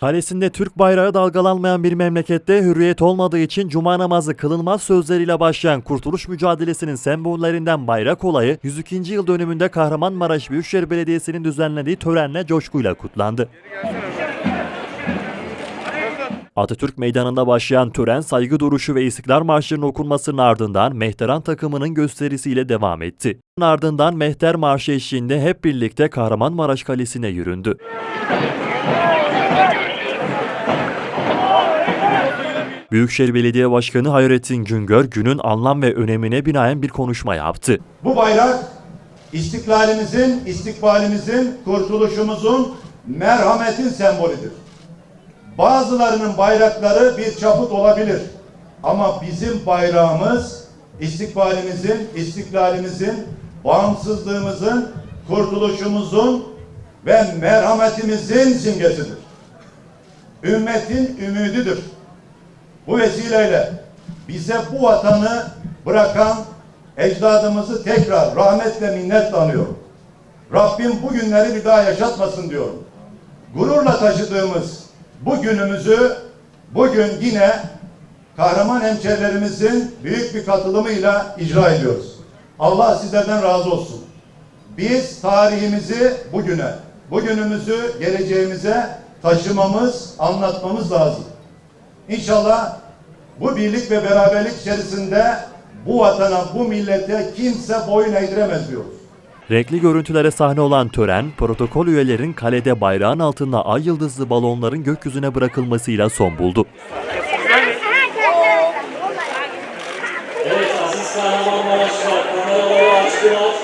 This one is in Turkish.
Kalesinde Türk bayrağı dalgalanmayan bir memlekette hürriyet olmadığı için cuma namazı kılınmaz sözleriyle başlayan kurtuluş mücadelesinin sembollerinden bayrak olayı 102. yıl dönümünde Kahramanmaraş Büyükşehir Belediyesi'nin düzenlediği törenle coşkuyla kutlandı. Atatürk Meydanı'nda başlayan tören saygı duruşu ve İstiklal Marşı'nın okunmasının ardından Mehteran takımının gösterisiyle devam etti. Ardından Mehter Marşı eşliğinde hep birlikte Kahramanmaraş Kalesi'ne yüründü. Büyükşehir Belediye Başkanı Hayrettin Güngör günün anlam ve önemine binaen bir konuşma yaptı. Bu bayrak istiklalimizin, istikbalimizin, kurtuluşumuzun, merhametin sembolüdür. Bazılarının bayrakları bir çaput olabilir. Ama bizim bayrağımız istikbalimizin, istiklalimizin, bağımsızlığımızın, kurtuluşumuzun ve merhametimizin simgesidir. Ümmetin ümididir. Bu vesileyle bize bu vatanı bırakan ecdadımızı tekrar rahmetle minnetle anıyorum. Rabbim bu günleri bir daha yaşatmasın diyorum. Gururla taşıdığımız bu günümüzü bugün yine kahraman hemşerilerimizin büyük bir katılımıyla icra ediyoruz. Allah sizlerden razı olsun. Biz tarihimizi bugüne, bugünümüzü geleceğimize taşımamız, anlatmamız lazım. İnşallah bu birlik ve beraberlik içerisinde bu vatana, bu millete kimse boyun eğdiremez diyoruz. Renkli görüntülere sahne olan tören, protokol üyelerin kalede bayrağın altında ay yıldızlı balonların gökyüzüne bırakılmasıyla son buldu. Evet Aziz açtılar.